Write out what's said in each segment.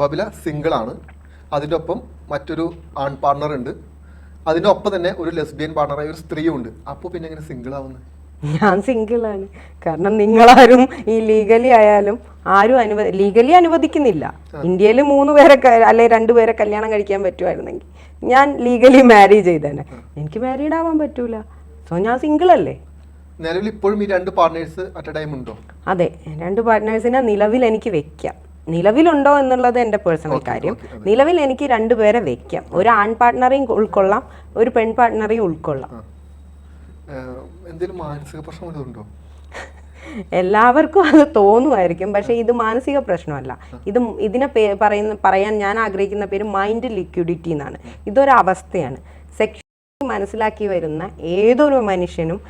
Babila single ആണ് അതിന്റെ ഒപ്പം മറ്റൊരു ആൺ പാർട്ണർ ഉണ്ട്. അതിന്റെ ഒപ്പം തന്നെ ഒരു ലെസ്ബിയൻ പാർട്ണറായ ഒരു സ്ത്രീയും ഉണ്ട്. അപ്പോൾ പിന്നെ എങ്ങനെ സിംഗിൾ ആവുന്നത് ഞാൻ സിംഗിളാണ് കാരണം നിങ്ങളാരും ഈ ലീഗലി ആയാലും ആരും അനുവദി ലീഗലി അനുവദിക്കുന്നില്ല. ഇന്ത്യയിൽ മൂന്ന് പേരെ അല്ലെ രണ്ടുപേരെ കല്യാണം കഴിക്കാൻ പറ്റുമായിരുന്നെങ്കിൽ ഞാൻ ലീഗലി മാരി ചെയ്തേനെ. എനിക്ക് മാരീഡ് ആവാൻ പറ്റൂല. സോ ഞാൻ സിംഗിൾ അല്ലേ? നിലവിൽ ഇപ്പോഴും ഈ രണ്ട് പാർട്ട്നേഴ്സ് അറ്റ് എ ടൈം ഉണ്ടോ? അതെ. രണ്ട് പാർട്ട്നേഴ്സിനെ നിലവിൽ എനിക്ക് വെക്കാം. നിലവിലുണ്ടോ എന്നുള്ളത് എന്റെ പേഴ്സണൽ കാര്യം. നിലവിൽ എനിക്ക് രണ്ടുപേരെ വെക്കാം. ഒരു ആൺ പാർട്ട്ണറെയും ഉൾക്കൊള്ളാം ഒരു പെൺ പാർട്ട്ണറെയും ഉൾക്കൊള്ളാം. മാനസിക പ്രശ്നമുണ്ടോ എല്ലാവർക്കും അത് തോന്നുമായിരിക്കും. പക്ഷേ ഇത് മാനസിക പ്രശ്നമല്ല. ഇത് ഇതിനെ പേ പറയുന്ന പറയാൻ ഞാൻ ആഗ്രഹിക്കുന്ന പേര് മൈൻഡ് ലിക്വിഡിറ്റി എന്നാണ്. ഇതൊരവസ്ഥയാണ്. സെക്ഷ മനസ്സിലാക്കി വരുന്ന ഏതൊരു മനുഷ്യനും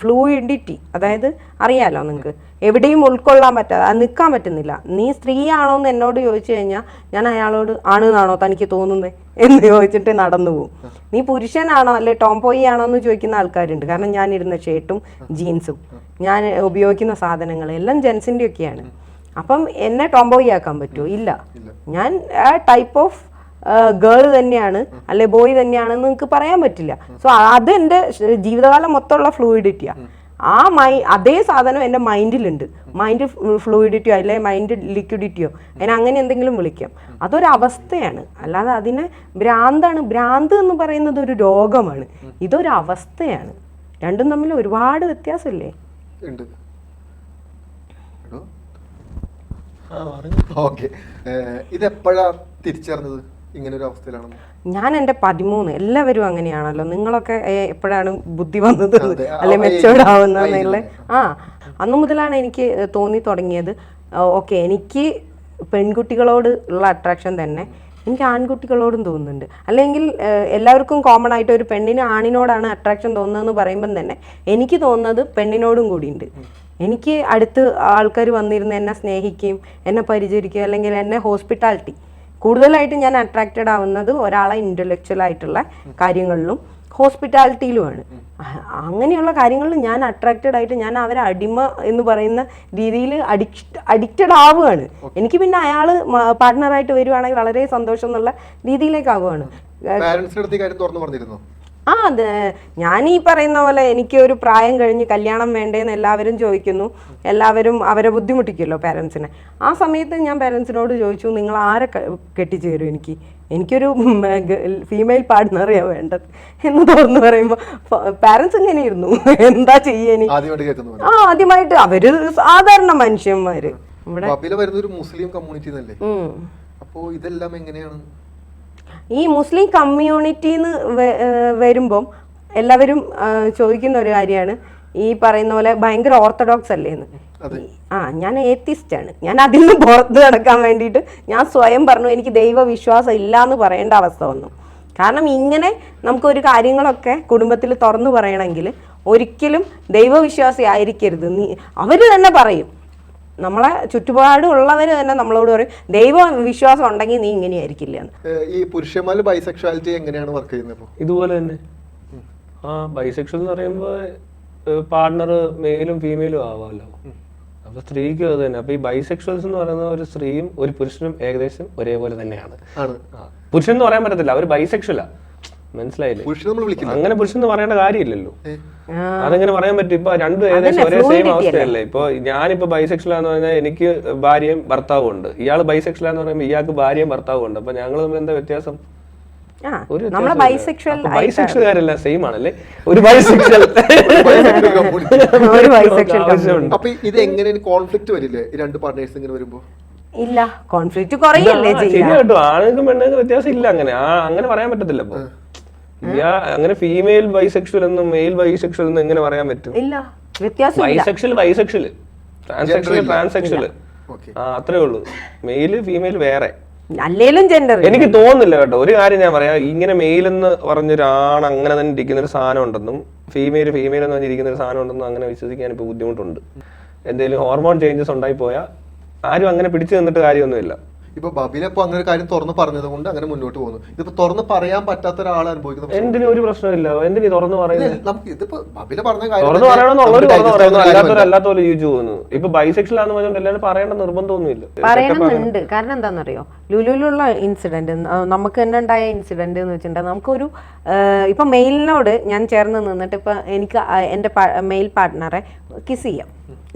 ഫ്ലൂയിഡിറ്റി അതായത് അറിയാലോ നിങ്ങൾക്ക് എവിടെയും ഉൾക്കൊള്ളാൻ പറ്റാതെ അത് നിൽക്കാൻ പറ്റുന്നില്ല. നീ സ്ത്രീയാണോ എന്ന് എന്നോട് ചോദിച്ചു കഴിഞ്ഞാൽ ഞാൻ അയാളോട് ആണെന്നാണോ തനിക്ക് തോന്നുന്നത് എന്ന് ചോദിച്ചിട്ട് നടന്നു പോകും നീ പുരുഷനാണോ അല്ലെ ടോംപോയി ആണോ എന്ന് ചോദിക്കുന്ന ആൾക്കാരുണ്ട്. കാരണം ഞാൻ ഇരുന്ന ഷർട്ടും ജീൻസും ഞാൻ ഉപയോഗിക്കുന്ന സാധനങ്ങൾ എല്ലാം ജെൻസിന്റെ ഒക്കെയാണ്. അപ്പം എന്നെ ടോംബോയി ആക്കാൻ പറ്റുമോ? ഇല്ല. ഞാൻ ആ ടൈപ്പ് ഓഫ് ഗേൾ തന്നെയാണ് അല്ലെ ബോയ് തന്നെയാണെന്ന് നിങ്ങൾക്ക് പറയാൻ പറ്റില്ല. സോ അത് എന്റെ ജീവിതകാലം മൊത്തമുള്ള ഫ്ലൂയിഡിറ്റിയാണ് ആ. മൈ അതേ സാധനം എന്റെ മൈൻഡിലുണ്ട് മൈൻഡ് ഫ്ലൂയിഡിറ്റിയോ അല്ലെ മൈൻഡ് ലിക്വിഡിറ്റിയോ അതിനെ അങ്ങനെ എന്തെങ്കിലും വിളിക്കാം. അതൊരവസ്ഥയാണ് അല്ലാതെ അതിനെ ഭ്രാന്താണ്. ഭ്രാന്ത് എന്ന് പറയുന്നത് ഒരു രോഗമാണ്. ഇതൊരവസ്ഥയാണ് രണ്ടും തമ്മിൽ ഒരുപാട് വ്യത്യാസമില്ലേ? ഓക്കെ. ഇതെപ്പോഴാ തിരിച്ചറിഞ്ഞത്? ഇങ്ങനെ ഒരു അവസ്ഥയിലാണ് ഞാൻ എന്റെ പതിമൂന്ന് എല്ലാവരും അങ്ങനെയാണല്ലോ. നിങ്ങളൊക്കെ എപ്പോഴാണ് ബുദ്ധി വന്നത്? അല്ലെ age- മെച്ചോർഡ് ആ ആവുന്നതെന്നുള്ള ആ അന്നു മുതലാണ് എനിക്ക് തോന്നി തുടങ്ങിയത്. ഓക്കെ എനിക്ക് പെൺകുട്ടികളോട് ഉള്ള അട്രാക്ഷൻ തന്നെ എനിക്ക് ആൺകുട്ടികളോടും തോന്നുന്നുണ്ട്. അല്ലെങ്കിൽ എല്ലാവർക്കും കോമൺ ആയിട്ട് ഒരു പെണ്ണിന് ആണിനോടാണ് അട്രാക്ഷൻ തോന്നുന്നതെന്ന് പറയുമ്പം തന്നെ എനിക്ക് തോന്നുന്നത് പെണ്ണിനോടും കൂടിയുണ്ട്. എനിക്ക് അടുത്ത് ആൾക്കാർ വന്നിരുന്ന് എന്നെ സ്നേഹിക്കുകയും എന്നെ പരിചരിക്കുകയും അല്ലെങ്കിൽ എന്നെ ഹോസ്പിറ്റാലിറ്റി കൂടുതലായിട്ട് ഞാൻ അട്രാക്റ്റഡ് ആവുന്നത് ഒരാളെ ഇന്റലക്ച്വൽ ആയിട്ടുള്ള കാര്യങ്ങളിലും ഹോസ്പിറ്റാലിറ്റിയിലുമാണ് അങ്ങനെയുള്ള കാര്യങ്ങളിൽ ഞാൻ അട്രാക്റ്റഡ് ആയിട്ട് ഞാൻ അവരെ അടിമ എന്ന് പറയുന്ന രീതിയിൽ അഡിക്റ്റ് അഡിക്റ്റഡ് ആവുകയാണ്. എനിക്ക് പിന്നെ അയാൾ പാർട്ട്ണറായിട്ട് വരുവാണെങ്കിൽ വളരെ സന്തോഷം എന്നുള്ള രീതിയിലേക്ക് ആവുകയാണ്. ആ അത്. ഞാൻ ഈ പറയുന്ന പോലെ എനിക്ക് ഒരു പ്രായം കഴിഞ്ഞ് കല്യാണം വേണ്ടേന്ന് എല്ലാവരും ചോദിക്കുന്നു. എല്ലാവരും അവരെ ബുദ്ധിമുട്ടിക്കുമല്ലോ പാരൻസിനെ ആ സമയത്ത് ഞാൻ പാരൻസിനോട് ചോദിച്ചു നിങ്ങൾ ആരെ കെട്ടിച്ചു തരും എനിക്ക്? എനിക്കൊരു ഫീമെയിൽ പാർട്ട്ണറെയാണ് വേണ്ടത്? എന്ന് തുറന്നു പറയുമ്പോൾ പാരൻസ് ഇങ്ങനെയിരുന്നു എന്താ ചെയ്യാനി ആ ആദ്യമായിട്ട് അവർ സാധാരണ മനുഷ്യന്മാര്. ഇവിടെ മുസ്ലിം കമ്മ്യൂണിറ്റി എന്നല്ലേ ഉം. അപ്പോ ഇതെല്ലാം എങ്ങനെയാണ്? ഈ മുസ്ലിം കമ്മ്യൂണിറ്റിന്ന് വരുമ്പം എല്ലാവരും ചോദിക്കുന്ന ഒരു കാര്യമാണ്. ഈ പറയുന്ന പോലെ ഭയങ്കര ഓർത്തഡോക്സ് അല്ലേ എന്ന്. ആ ഞാൻ ഏത്തിസ്റ്റ് ആണ് ഞാൻ അതിൽ നിന്ന് പുറത്ത് കിടക്കാൻ വേണ്ടിയിട്ട് ഞാൻ സ്വയം പറഞ്ഞു എനിക്ക് ദൈവവിശ്വാസം ഇല്ല എന്ന് പറയേണ്ട അവസ്ഥ വന്നു. കാരണം ഇങ്ങനെ നമുക്ക് ഒരു കാര്യങ്ങളൊക്കെ കുടുംബത്തിൽ തുറന്നു പറയണമെങ്കിൽ ഒരിക്കലും ദൈവവിശ്വാസി ആയിരിക്കരുത്. നീ അവർ തന്നെ പറയും. നമ്മളെ ചുറ്റുപാടുള്ളവർ തന്നെ നമ്മളോട് പറയും ദൈവ വിശ്വാസം ഉണ്ടെങ്കിൽ നീ ഇങ്ങനെയായിരിക്കില്ല ഈ ബൈസെക്ഷുവാലിറ്റി എങ്ങനെയാണ് വർക്ക് ചെയ്യുന്നത് ഇതുപോലെ തന്നെ. ആ ബൈസെക്ഷൽ എന്ന് പറയുമ്പോൾ പാർട്ണർ മെയിലും ഫീമെയിലും ആവാമല്ലോ അപ്പൊ സ്ത്രീക്കും അത് തന്നെ. അപ്പൊ ഈ ബൈസെക്ഷൽസ് എന്ന് പറയുന്ന ഒരു സ്ത്രീയും ഒരു പുരുഷനും ഏകദേശം ഒരേപോലെ തന്നെയാണ്. ആണ്. പുരുഷൻ എന്ന് പറയാൻ പറ്റത്തില്ല. അവർ ബൈസെക്ഷലാ മനസ്സിലായില്ലേ? അങ്ങനെ പുരുഷൻ എന്ന് പറയേണ്ട കാര്യമില്ലല്ലോ. അതെങ്ങനെ പറയാൻ പറ്റും? ഇപ്പൊ രണ്ടും ഏകദേശം ഒരേ സെയിം അവസ്ഥയല്ലേ? ഇപ്പൊ ഞാനിപ്പോ ബൈസെക്ഷൽ എന്ന് പറഞ്ഞാൽ എനിക്ക് ഭാര്യയും ഭർത്താവും ഉണ്ട് ഇയാൾ ബൈസെക്ഷൽ എന്ന് പറയുമ്പോൾ ഇയാൾക്ക് ഭാര്യയും ഭർത്താവും ഉണ്ട് അപ്പൊ ഞങ്ങൾ തമ്മിൽ എന്താ വ്യത്യാസം? ആ ഒരു നമ്മളെ ബൈസെക്ഷൽ ബൈസെക്ഷലുകാരല്ല സെയിം ആണല്ലേ? ഒരു ബൈസെക്ഷൽ അപ്പൊ ഇത് എങ്ങനെ കോൺഫ്ലിക്ട് വരില്ലേ? ഈ രണ്ട് പാർട്ട്നേഴ്സ് ഇങ്ങനെ വരുമ്പോ? ഇല്ല കോൺഫ്ലിക്റ്റ് കുറയല്ലേ ആ, ചെയ്യുക കേട്ടോ. ആണുങ്ങൾക്കും പെണ്ണുങ്ങൾക്കും വ്യത്യാസം ഇല്ല അങ്ങനെ. അങ്ങനെ പറയാൻ പറ്റത്തില്ല ഇപ്പൊ. ഇയാ അങ്ങനെ ഫീമെയിൽ ബൈസെക്ഷൽ എന്നും മെയിൽ ബൈസെക്ഷൽ എന്നും എങ്ങനെ പറയാൻ പറ്റും? ഇല്ല വ്യത്യാസം bisexual bisexual transsexual transsexual okay അത്രേ ഉള്ളൂ. മെയിൽ ഫീമെയിൽ വേറെ. അല്ലേലും ജെൻഡർ എനിക്ക് തോന്നുന്നില്ല കേട്ടോ. ഒരു കാര്യം ഞാൻ പറയാം. ഇങ്ങനെ മെയിൽ എന്ന് പറഞ്ഞൊരാണ് അങ്ങനെ തന്നെ ഇരിക്കുന്ന ഒരു സാധനം ഉണ്ടെന്നും ഫീമെയിൽ ഫീമെയിൽ എന്ന് പറഞ്ഞിരിക്കുന്ന ഒരു സാധനം ഉണ്ടെന്നും അങ്ങനെ വിശ്വസിക്കാൻ ഇപ്പോൾ ബുദ്ധിമുട്ടുണ്ട്. എന്തെങ്കിലും ഹോർമോൺ ചേഞ്ചസ് ഉണ്ടായി പോയാൽ ആരും അങ്ങനെ പിടിച്ചു നിന്നിട്ട് കാര്യമൊന്നുമില്ല. ഇപ്പൊ ബബിന ഇപ്പൊ അങ്ങനെ ഒരു കാര്യം തുറന്ന് പറഞ്ഞത് കൊണ്ട് അങ്ങനെ മുന്നോട്ട് പോകുന്നു. ഇതിപ്പോ തുറന്ന് പറയാൻ പറ്റാത്ത ഒരാൾ അനുഭവിക്കുന്നു എന്തിനും ഒരു പ്രശ്നമില്ല. എന്തിനീ തുറന്ന് പറയുന്നത്? നമുക്ക് ഇതിപ്പോ ബബില പറഞ്ഞ കാര്യം ഇപ്പൊ ബൈസെക്ഷൻ ആണെന്ന് പറഞ്ഞുകൊണ്ട് എല്ലാവരും പറയേണ്ട നിർബന്ധമൊന്നുമില്ല. പറയണമെന്നുണ്ട് കാരണം എന്താണെന്നറിയോ? ലുലുലുള്ള ഇൻസിഡന്റ് നമുക്ക് തന്നെ ഉണ്ടായ ഇൻസിഡന്റ് എന്ന് വെച്ചിട്ടുണ്ടെങ്കിൽ നമുക്കൊരു ഇപ്പം മെയിലിനോട് ഞാൻ ചേർന്ന് നിന്നിട്ട് ഇപ്പം എനിക്ക് എന്റെ മെയിൽ പാർട്ട്ണറെ കിസ് ചെയ്യാം.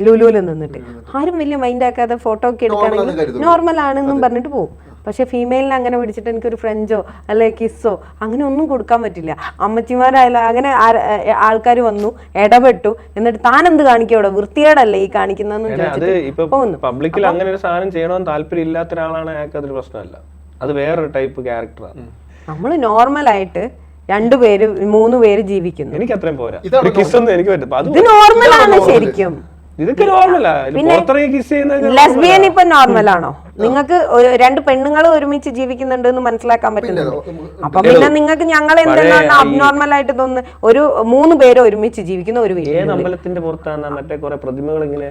ലുലുവിൽ നിന്നിട്ട്. ആരും വലിയ മൈൻഡ് ആക്കാതെ ഫോട്ടോ ഒക്കെ എടുക്കുകയാണെങ്കിൽ നോർമൽ ആണെന്നും പറഞ്ഞിട്ട് പോകും പക്ഷെ ഫീമെയിലിനെ അങ്ങനെ പിടിച്ചിട്ട് എനിക്കൊരു ഫ്രഞ്ചോ അല്ലെ കിസ്സോ അങ്ങനെ ഒന്നും കൊടുക്കാൻ പറ്റില്ല. അമ്മച്ചിമാരായാലും അങ്ങനെ ആൾക്കാർ വന്നു ഇടപെട്ടു. എന്നിട്ട് താൻ എന്ത് കാണിക്കും അവിടെ? വൃത്തികേടല്ലേ ഈ കാണിക്കുന്നതെന്ന് പബ്ലിക്കിൽ അങ്ങനെ ഒരു സാധനം ചെയ്യണമെന്ന് താല്പര്യം ഇല്ലാത്ത ഒരാളാണ് അയാൾക്ക് അതൊരു പ്രശ്നമല്ല അത് വേറൊരു ടൈപ്പ് ക്യാരക്ടറാണ് നമ്മൾ നോർമലായിട്ട് രണ്ടുപേര് മൂന്ന് പേര് ജീവിക്കുന്നു. എനിക്ക് അത്രയും പോരാ എനിക്ക് പറ്റും അത് ഇത് നോർമലാണ് ശരിക്കും. ഇതൊക്കെ നോർമലാ പുറത്തിറങ്ങി കിസ് ചെയ്യുന്ന ലെസ്ബിയൻ ഇപ്പൊ നോർമൽ ആണോ? നിങ്ങൾക്ക് ഒരു- രണ്ട് പെണ്ണുങ്ങൾ ഒരുമിച്ച് ജീവിക്കുന്നുണ്ട് എന്ന് മനസ്സിലാക്കാൻ പറ്റുന്നുണ്ട്. അപ്പൊ പിന്നെ നിങ്ങൾക്ക് ഞങ്ങൾ എന്തെന്നാണ് അബ്നോർമൽ ആയിട്ട് തോന്നുന്നത്? ഒരു മൂന്ന് പേര് ഒരുമിച്ച് ജീവിക്കുന്ന ഒരു വീട്. ഏത് അമ്പലത്തിന്റെ പുറത്താണ് മറ്റേ കുറെ പ്രതിമകൾ ഇങ്ങനെ?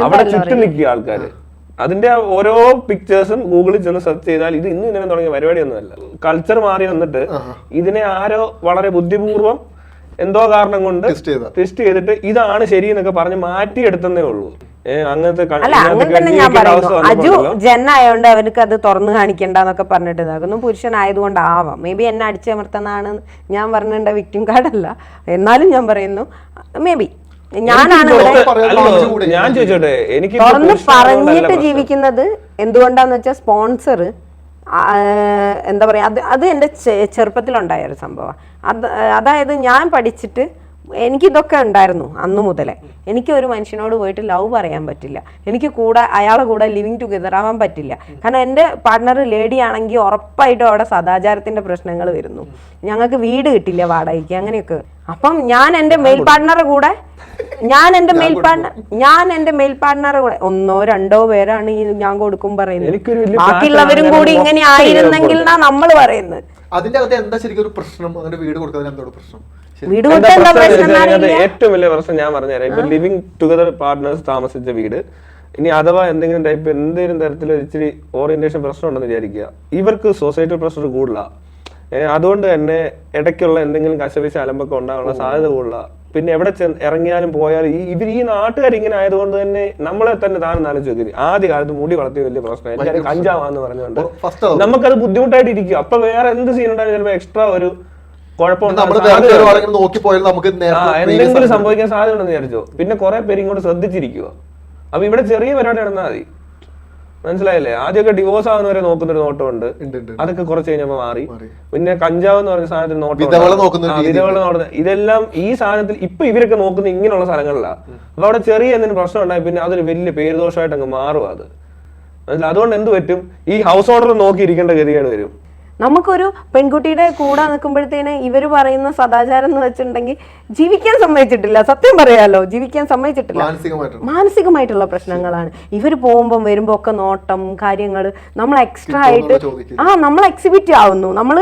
അവിടെ ചുറ്റും നിൽക്കുക ആൾക്കാര്. അതിന്റെ ഓരോ പിക്ചേഴ്സും ഗൂഗിളിൽ ചെന്ന് സെർച്ച് ചെയ്താൽ ഇത് ഇന്ന് ഇങ്ങനെ തുടങ്ങിയ പരിപാടിയൊന്നുമല്ല. കൾച്ചർ മാറി വന്നിട്ട് ഇതിനെ ആരോ വളരെ ബുദ്ധിപൂർവം എന്തോ കാരണം കൊണ്ട് ടെസ്റ്റ് ചെയ്തിട്ട് ഇതാണ് ശരി എന്നൊക്കെ പറഞ്ഞ് മാറ്റിയെടുത്തേ ഉള്ളൂ. അങ്ങനത്തെ അല്ല അങ്ങനെ തന്നെ ഞാൻ പറയുന്നു. അജു ജനായോണ്ട് ജെൻ ആയതുകൊണ്ട് അവർക്ക് അത് തുറന്നു കാണിക്കണ്ടെന്നൊക്കെ പറഞ്ഞിട്ട് ഇതാക്കുന്നു പുരുഷനായതുകൊണ്ടാവാം. മേ ബി എന്നെ അടിച്ചമർത്തുന്നതാണ് ഞാൻ പറഞ്ഞിട്ട് വിക്ടിം കാർഡല്ല എന്നാലും ഞാൻ പറയുന്നു. മേ ബി ഞാനാണ് ഞാൻ ചോദിച്ചോട്ടെ എനിക്ക് തുറന്ന് പറഞ്ഞിട്ട് ജീവിക്കുന്നത് എന്തുകൊണ്ടാന്ന് വെച്ചാൽ സ്പോൺസർ എന്താ പറയുക അത് അത് എന്റെ ചെറുപ്പത്തിലുണ്ടായൊരു ചെറുപ്പത്തിലുണ്ടായ ഒരു സംഭവം. അത് അതായത് ഞാൻ പഠിച്ചിട്ട് എനിക്കിതൊക്കെ ഉണ്ടായിരുന്നു അന്ന് മുതലേ. എനിക്ക് ഒരു മനുഷ്യനോട് പോയിട്ട് ലവ് പറയാൻ പറ്റില്ല. എനിക്ക് കൂടെ അയാളെ കൂടെ ലിവിങ് ടുഗദർ ആവാൻ പറ്റില്ല. കാരണം എന്റെ പാർട്ണർ ലേഡി ആണെങ്കിൽ ഉറപ്പായിട്ടും അവിടെ സദാചാരത്തിന്റെ പ്രശ്നങ്ങൾ വരുന്നു. ഞങ്ങൾക്ക് വീട് കിട്ടില്ല വാടകയ്ക്ക് അങ്ങനെയൊക്കെ. അപ്പം ഞാൻ എന്റെ മെയിൽ പാർട്ട്ണറെ കൂടെ ഞാൻ എന്റെ മെയിൽ പാർട്ണർ ഞാൻ എന്റെ മെയിൽ പാർട്ണർ കൂടെ ഒന്നോ രണ്ടോ പേരാണ് ഈ ഞാൻ കൊടുക്കും പറയുന്നത്. ബാക്കിയുള്ളവരും കൂടി ഇങ്ങനെ ആയിരുന്നെങ്കിൽ നമ്മൾ പറയുന്നത്? അതിന്റെ അകത്ത് എന്താ ശരിക്കും ഒരു പ്രശ്നം? അങ്ങനെ വീട് കൊടുക്കുന്നതിന് എന്തോ പ്രശ്നം. വീട്. ഏറ്റവും വലിയ പ്രശ്നം ഞാൻ പറഞ്ഞുതരാം. ഇപ്പൊ ലിവിങ് ടുഗദർ പാർട്ട്നേഴ്സ് താമസിച്ച വീട്. ഇനി അഥവാ എന്തെങ്കിലും ടൈപ്പ് എന്തെങ്കിലും തരത്തിൽ ഇച്ചിരി ഓറിയന്റേഷൻ പ്രശ്നം ഉണ്ടെന്ന് വിചാരിക്കുക. ഇവർക്ക് സൊസൈറ്റി പ്രഷർ കൂടുതലാ. അതുകൊണ്ട് തന്നെ ഇടയ്ക്കുള്ള എന്തെങ്കിലും കശപിശ അലമ്പൊക്കെ ഉണ്ടാകാനുള്ള സാധ്യത കൂടുതലാ. പിന്നെ എവിടെ ചെന്ന് ഇറങ്ങിയാലും പോയാലും ഈ ഇവർ ഈ നാട്ടുകാർ ഇങ്ങനെ ആയതുകൊണ്ട് തന്നെ നമ്മളെ തന്നെ താനും ആലോചിച്ച് നോക്കി ആദ്യ കാലത്ത് മുടി വളർത്തിയ വലിയ പ്രശ്നം. എല്ലാവരും കഞ്ചാവാന്ന് പറഞ്ഞുകൊണ്ട്. നമുക്കത് ബുദ്ധിമുട്ടായിട്ട് ഇരിക്കും അപ്പൊ വേറെ എന്ത് സീൻ ഉണ്ടായാലും ചിലപ്പോൾ എക്സ്ട്രാ ഒരു നോക്കി പോയാൽ നമുക്ക് എന്തെങ്കിലും സംഭവിക്കാൻ സാധ്യത ഉണ്ടെന്ന് വിചാരിച്ചോ. പിന്നെ കുറെ പേര് ഇങ്ങോട്ട് ശ്രദ്ധിച്ചിരിക്കുക അപ്പൊ ഇവിടെ ചെറിയ പരിപാടി നടന്നാൽ മതി. മനസ്സിലായില്ലേ? ആദ്യമൊക്കെ ഡിവോഴ്സ് ആവുന്നവരെ നോക്കുന്ന ഒരു നോട്ടമുണ്ട്. അതൊക്കെ കുറച്ച് കഴിഞ്ഞപ്പോ മാറി. പിന്നെ കഞ്ചാവ് എന്ന് പറഞ്ഞ സാധനത്തിൽ നോട്ടം ഇതെല്ലാം ഈ സാധനത്തിൽ ഇപ്പൊ ഇവരൊക്കെ നോക്കുന്ന ഇങ്ങനെയുള്ള സ്ഥലങ്ങളിലാണ് അപ്പൊ അവിടെ ചെറിയ എന്തെങ്കിലും പ്രശ്നം ഉണ്ടായി പിന്നെ അതൊരു വലിയ പേരുദോഷമായിട്ട് അങ്ങ് മാറും അത്? അതുകൊണ്ട് എന്ത് പറ്റും? ഈ ഹൗസ് ഓർഡർ നോക്കി ഇരിക്കേണ്ട ഗതികേട് വരും. നമുക്കൊരു പെൺകുട്ടിയുടെ കൂടെ നിൽക്കുമ്പോഴത്തേന് ഇവർ പറയുന്ന സദാചാരം എന്ന് വെച്ചിട്ടുണ്ടെങ്കിൽ ജീവിക്കാൻ സമ്മതിച്ചിട്ടില്ല. സത്യം പറയാലോ ജീവിക്കാൻ സമ്മതിച്ചിട്ടില്ല. മാനസികമായിട്ടുള്ള പ്രശ്നങ്ങളാണ്. ഇവർ പോകുമ്പം വരുമ്പോൾ ഒക്കെ നോട്ടം കാര്യങ്ങൾ നമ്മൾ എക്സ്ട്രാ ആയിട്ട് ആ നമ്മൾ എക്സിബിറ്റ് ആവുന്നു. നമ്മൾ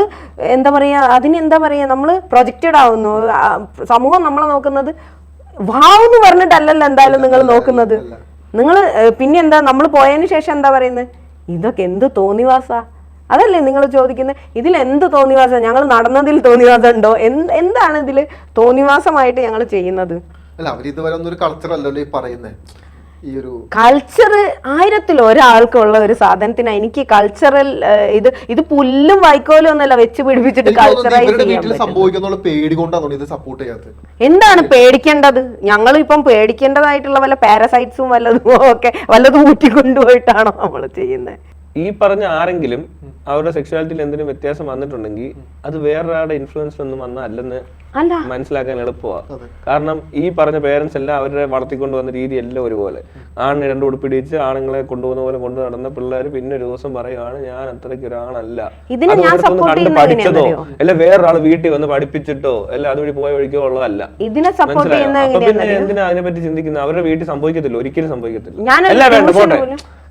എന്താ പറയാ അതിന് എന്താ പറയാ നമ്മൾ പ്രൊജക്റ്റഡ് ആവുന്നു. സമൂഹം നമ്മളെ നോക്കുന്നത് വാവ് എന്ന് പറഞ്ഞിട്ടല്ലല്ലോ എന്തായാലും നിങ്ങൾ നോക്കുന്നത്. നിങ്ങൾ പിന്നെ എന്താ നമ്മൾ പോയതിന് ശേഷം എന്താ പറയുന്നത്? ഇതൊക്കെ എന്ത് തോന്നിവാസ? അതല്ലേ നിങ്ങൾ ചോദിക്കുന്നത് ഇതിൽ എന്ത് തോന്നിവാസം? ഞങ്ങൾ നടന്നതിൽ തോന്നിവാസം ഉണ്ടോ? എന്ത് എന്താണ് ഇതിൽ തോന്നിവാസമായിട്ട് ഞങ്ങൾ ചെയ്യുന്നത്? അല്ല അവർ ഇതുവരെ കൾച്ചർ അല്ലല്ലോ ഈ പറയുന്നത് ഈ ഒരു കൾച്ചർ ആയിരത്തിൽ ഒരാൾക്കുള്ള ഒരു സാധനത്തിന് എനിക്ക് കൾച്ചറൽ ഇത് ഇത് പുല്ലും വൈക്കോലും ഒന്നല്ല വെച്ച് പിടിപ്പിച്ചിട്ട് സംഭവിക്കുന്നുള്ള പേടി കൊണ്ടാണ് ഇത് സപ്പോർട്ട് ചെയ്യാത്തത്? എന്താണ് പേടിക്കേണ്ടത്? ഞങ്ങൾ ഇപ്പം പേടിക്കേണ്ടതായിട്ടുള്ള വല്ല പാരസൈറ്റ്സും വല്ലതും ഒക്കെ വല്ലതും ഊറ്റിക്കൊണ്ടുപോയിട്ടാണോ നമ്മൾ ചെയ്യുന്നത് ഈ പറഞ്ഞ ആരെങ്കിലും അവരുടെ സെക്ഷുവാലിറ്റിയിൽ എന്തെങ്കിലും വ്യത്യാസം വന്നിട്ടുണ്ടെങ്കിൽ അത് വേറൊരാളുടെ ഇൻഫ്ലുവൻസ് ഒന്നും വന്നല്ലെന്ന് അല്ലെന്ന് മനസ്സിലാക്കാൻ എളുപ്പമാണ് കാരണം ഈ പറഞ്ഞ പേരൻസ് എല്ലാം അവരെ വളർത്തിക്കൊണ്ട് വന്ന രീതി എല്ലാം ഒരുപോലെ. ആണ് രണ്ട് ഉടുപ്പിടിച്ച് ആണുങ്ങളെ കൊണ്ടുപോകുന്ന പോലെ കൊണ്ടു നടന്ന പിള്ളേർ പിന്നെ ഒരു ദിവസം പറയുവാണ് ഞാൻ അത്രയ്ക്ക് ഒരാളല്ല. കണ്ട് പഠിച്ചതോ? അല്ല വേറൊരാൾ വീട്ടിൽ വന്ന് പഠിപ്പിച്ചിട്ടോ? അല്ല അതുവഴി പോയ വഴിക്കോ ഉള്ളതല്ല. ഇതിനെ സപ്പോർട്ട് മനസ്സിലായോ? അപ്പൊ പിന്നെ എന്തിനാ അതിനെ പറ്റി ചിന്തിക്കുന്നത്? അവരുടെ വീട്ടിൽ സംഭവിക്കത്തില്ല ഒരിക്കലും സംഭവിക്കത്തില്ല. അല്ല വേണ്ട പോട്ടെ.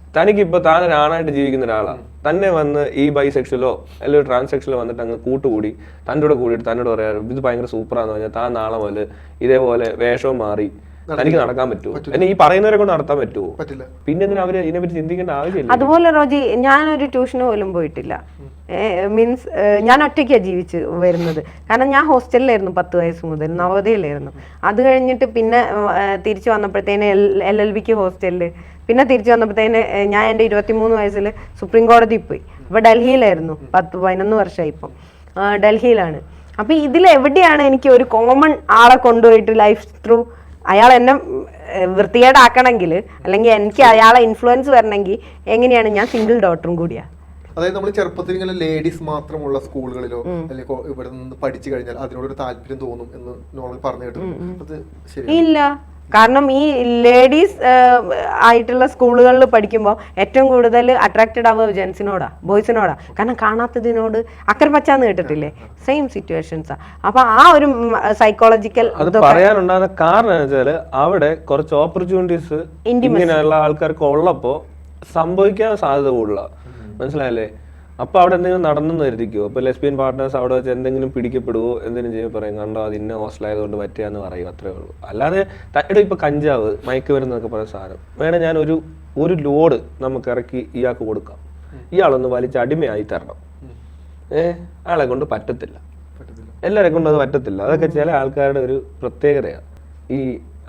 പോലും- തനിക്കിപ്പോ താൻ ഒരാണായിട്ട് ജീവിക്കുന്ന ഒരാളാണ് തന്നെ വന്ന് ഈ ബൈസെക്ഷലോ അല്ലെങ്കിൽ ട്രാൻസെക്ഷലോ വന്നിട്ട് അങ്ങ് കൂട്ടുകൂടി തന്റെ കൂടെ കൂടിയിട്ട് തന്നോട് പറയാം ഇത് ഭയങ്കര സൂപ്പറാന്ന് പറഞ്ഞാൽ താൻ നാളെ മുതൽ ഇതേപോലെ വേഷവും മാറി തനിക്ക് നടക്കാൻ പറ്റുമോ? എന്നെ ഈ പറയുന്നവരെ കൊണ്ട് നടത്താൻ പറ്റുമോ? പറ്റില്ല. പിന്നെ എന്തിനാ അവർ ഇതിനെപ്പറ്റി ചിന്തിക്കേണ്ട ആവശ്യമില്ല. അതുപോലെ റോജി ഞാനൊരു ട്യൂഷന് പോലും പോയിട്ടില്ല. മീൻസ് ഞാൻ ഒറ്റയ്ക്കാണ് ജീവിച്ച് വരുന്നത്. കാരണം ഞാൻ ഹോസ്റ്റലിലായിരുന്നു പത്ത് വയസ്സ് മുതൽ നവോദയയിലായിരുന്നു. അത് കഴിഞ്ഞിട്ട് പിന്നെ തിരിച്ചു വന്നപ്പോഴത്തേന് എൽ എൽ ബിക്ക് ഹോസ്റ്റലിൽ പിന്നെ തിരിച്ചു വന്നപ്പോഴത്തേന് ഞാൻ എന്റെ ഇരുപത്തിമൂന്ന് വയസ്സിൽ സുപ്രീം കോടതിയിൽ പോയി. അപ്പോൾ ഡൽഹിയിലായിരുന്നു പത്ത് പതിനൊന്ന് വർഷമായി ഇപ്പം. ഡൽഹിയിലാണ്. അപ്പം ഇതിൽ എവിടെയാണ് എനിക്ക് ഒരു കോമൺ ആളെ കൊണ്ടുപോയിട്ട് ലൈഫ് ത്രൂ അയാൾ എന്നെ വൃത്തികേടാക്കണമെങ്കിൽ അല്ലെങ്കിൽ എനിക്ക് അയാളെ ഇൻഫ്ലുവൻസ് വരണമെങ്കിൽ എങ്ങനെയാണ് ഞാൻ സിംഗിൾ ഡോട്ടറും കൂടിയാ? അതായത് നമ്മൾ ചെറുപ്പത്തിൽ ഇങ്ങനെ ലേഡീസ് മാത്രമുള്ള സ്കൂളുകളിലോ അല്ലെങ്കിൽ ഇവിടെ നിന്ന് പഠിച്ചു കഴിഞ്ഞാൽ അതിനോടൊരു താല്പര്യം തോന്നും എന്ന് നോർമൽ പറഞ്ഞു കേട്ടു അത് ശരി ഇല്ല. കാരണം ഈ ലേഡീസ് ആയിട്ടുള്ള സ്കൂളുകളിൽ പഠിക്കുമ്പോൾ ഏറ്റവും കൂടുതൽ അട്രാക്റ്റഡ് ആവുക ജെൻസിനോടാ ബോയ്സിനോടാ കാരണം കാണാത്തതിനോട് അക്കരെ പച്ചാന്ന് കേട്ടിട്ടില്ലേ? സെയിം സിറ്റുവേഷൻസാ അപ്പൊ ആ ഒരു സൈക്കോളജിക്കൽ അത് പറയാനുണ്ടാകുന്ന കാരണം വെച്ചാൽ അവിടെ കുറച്ച് ഓപ്പർച്യൂണിറ്റീസ് ഇങ്ങനെയുള്ള ആൾക്കാർക്ക് ഉള്ളപ്പോ സംഭവിക്കാൻ സാധ്യത കൂടുതലാണ് മനസ്സിലായല്ലേ? അപ്പൊ അവിടെ എന്തെങ്കിലും നടന്നെന്ന് കരുതിക്കോ? അപ്പൊ ലെസ്ബിയൻ പാർട്ട്നേഴ്സ് അവിടെ വെച്ച് എന്തെങ്കിലും പിടിക്കപ്പെടുവോ? എന്തെങ്കിലും ചെയ്യാൻ പറയും കണ്ടോ അത് ഇന്ന ഹോസ്റ്റലായതുകൊണ്ട് പറ്റിയാന്ന് പറയും. അത്രേ ഉള്ളൂ. അല്ലാതെ തയുടെ ഇപ്പൊ കഞ്ചാവ് മയക്കുമരുന്നൊക്കെ പറയുന്ന സാധനം. വേണേ ഞാൻ ഒരു ഒരു ലോഡ് നമുക്ക് ഇറക്കി ഇയാൾക്ക് കൊടുക്കാം. ഇയാളൊന്ന് വലിച്ച അടിമയായി തരണം. ഏ? ആളെ കൊണ്ട് പറ്റത്തില്ല. പറ്റത്തില്ല. എല്ലാരെ കൊണ്ടും അത് പറ്റത്തില്ല. അതൊക്കെ ചില ആൾക്കാരുടെ ഒരു പ്രത്യേകതയാണ്. ഈ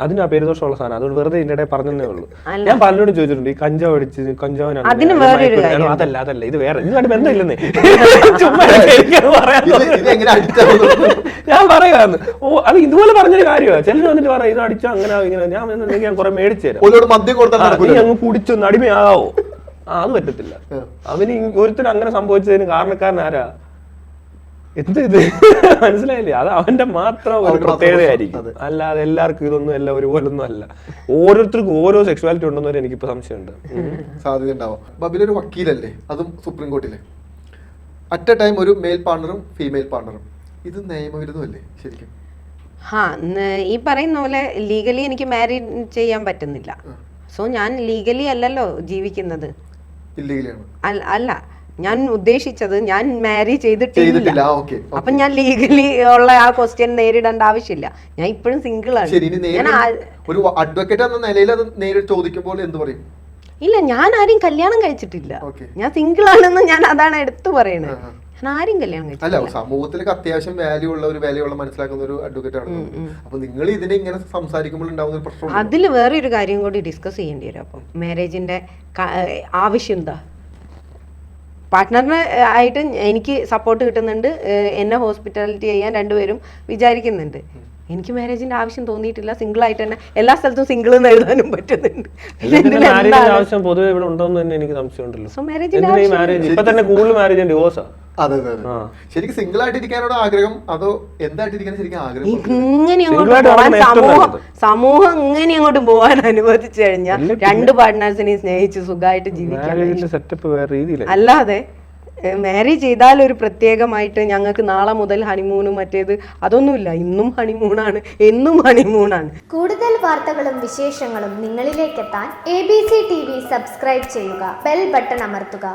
അതിന് ആ പേരുദോഷമുള്ള സാധനം. അതുകൊണ്ട് വെറുതെ ഇതിന്റെ ഇടയിൽ പറഞ്ഞതേ ഉള്ളൂ. ഞാൻ പലരോടും ചോദിച്ചിട്ടുണ്ട് ഈ കഞ്ചാവ് അടിച്ച് കഞ്ചാവിനാണ് മയക്കുമരുന്ന്. അതല്ല അതല്ല ഇത് വേറെ. ഇതുമായിട്ട് ബന്ധമില്ലെന്നേ. ചുമ്മാ ഞാൻ പറയാന്ന്. ഓ അത് ഇതുപോലെ പറഞ്ഞൊരു കാര്യമാണ്. ചിലർ വന്നിട്ട് പറയാം ഇത് അടിച്ചാ അങ്ങനെ ഇങ്ങനെ ഞാൻ എന്നുണ്ടെങ്കിൽ ഞാൻ കുറെ മേടിച്ചു തരാം. ഓലോട് മദ്യം കൊടുത്താൽ നീ അങ്ങ് കുടിച്ചൊന്ന് അടിമയാവോ? ആ അത് പറ്റത്തില്ല. അവന് ഒരുത്തരം ഒരുത്തൻ അങ്ങനെ സംഭവിച്ചതിന് കാരണക്കാരൻ ആരാ? എന്ത് ഇത്? മനസ്സിലായില്ലേ? അത് അവന്റെ മാത്രം ഒരു പ്രത്യേകതയായിരിക്കും. അല്ലാതെ എല്ലാവർക്കും ഇതൊന്നും എല്ലാം ഒരുപോലൊന്നും അല്ല. ഓരോരുത്തർക്കും ഓരോ സെക്ഷുവാലിറ്റി ഉണ്ടെന്ന് വരെ എനിക്കിപ്പോ സംശയമുണ്ട്. സാധ്യത ഉണ്ടാവും. ബബിലൊരു ഒരു വക്കീലല്ലേ? അതും സുപ്രീം കോർട്ടിലെ. അറ്റ് എ ടൈം ഒരു മെയിൽ പാർട്ണറും ഫീമെയിൽ പാർട്ണറും ഇത് നിയമവിരുദ്ധമല്ലേ ശരിക്കും? ഹാ ഈ പറയുന്ന പോലെ ലീഗലി എനിക്ക് മാരി ചെയ്യാൻ പറ്റുന്നില്ല. സോ ഞാൻ ലീഗലി അല്ലല്ലോ ജീവിക്കുന്നത്. അല്ല. ഞാൻ ഉദ്ദേശിച്ചത് ഞാൻ മാരി ചെയ്തിട്ടില്ല. അപ്പൊ ഞാൻ ലീഗലി ഉള്ള ആ ക്വസ്റ്റ്യൻ നേരിടേണ്ട ആവശ്യമില്ല. ഞാൻ ഇപ്പോഴും സിംഗിൾ ആണ്. ഞാൻ ഒരു അഡ്വക്കേറ്റ് എന്ന നിലയിൽ അത് നേരിട്ട് ചോദിക്കുമ്പോൾ എന്ത് പറയും? ഇല്ല ഞാൻ ആരെയും കല്യാണം കഴിച്ചിട്ടില്ല. ഞാൻ സിംഗിൾ ആണെന്ന് ഞാൻ അതാണ് എടുത്തു പറയണത്. ഞാൻ ആരും കല്യാണം കഴിച്ചിട്ടില്ല. അല്ല സമൂഹത്തിലേക്ക് അത്യാവശ്യം വാല്യൂ ഉള്ള ഒരു വാല്യൂ ഉള്ള മനസ്സിലാക്കുന്ന ഒരു അഡ്വക്കേറ്റ് ആണ്. അപ്പൊ നിങ്ങൾ ഇതിനെ ഇങ്ങനെ സംസാരിക്കുമ്പോൾ ഉണ്ടാവുന്ന ഒരു പ്രശ്നം അതിൽ ഒരു കാര്യം കൂടി ഡിസ്കസ് ചെയ്യേണ്ടി വരും. അപ്പം മാരേജിന്റെ ആവശ്യം എന്താ? പാർട്ട്ണറിന് ആയിട്ട് എനിക്ക് സപ്പോർട്ട് കിട്ടുന്നുണ്ട്. എന്നെ ഹോസ്പിറ്റാലിറ്റി ചെയ്യാൻ രണ്ടുപേരും വിചാരിക്കുന്നുണ്ട്. എനിക്ക് മാരേജിന്റെ ആവശ്യം തോന്നിയിട്ടില്ല. സിംഗിൾ ആയിട്ട് തന്നെ എല്ലാ സ്ഥലത്തും സിംഗിൾ എന്ന് എഴുതാനും പറ്റുന്നുണ്ട്. ആവശ്യം പൊതുവെ ഇവിടെ ഉണ്ടോന്ന് തന്നെ എനിക്ക് സംശയമുണ്ടല്ലോ. സോ മാരേജിന്റെ ആവശ്യം? ഇപ്പൊ തന്നെ കൂടുതൽ മാരേജ് ഡിവോഴ്സാ അതെ അതെ ശരിക്കും സിംഗിൾ ആയിട്ട് ഇരിക്കാനോട് ആഗ്രഹം അതോ എന്തായിട്ടിരിക്കാൻ ശരിക്കും ആഗ്രഹം? ഇങ്ങനെ അങ്ങോട്ട് സമൂഹം സമൂഹം ഇങ്ങനെ അങ്ങോട്ട് പോവാൻ അനുവദിച്ചു കഴിഞ്ഞാൽ രണ്ട് പാർട്ട്നേഴ്സിനെ സ്നേഹിച്ച് സുഖമായിട്ട് ജീവിക്കാൻ മാരേജിന്റെ സെറ്റപ്പ് വേറെ രീതിയിലായി. അല്ലാതെ മാരേജ് ചെയ്താൽ ഒരു പ്രത്യേകമായിട്ട് ഞങ്ങൾക്ക് നാളെ മുതൽ ഹണിമൂണും മറ്റേത് അതൊന്നുമില്ല. ഇന്നും ഹണിമൂണാണ് എന്നും ഹണിമൂണാണ് കൂടുതൽ വാർത്തകളും വിശേഷങ്ങളും നിങ്ങളിലേക്കെത്താൻ A B C T V subscribe ചെയ്യുക. ബെൽ ബട്ടൺ അമർത്തുക.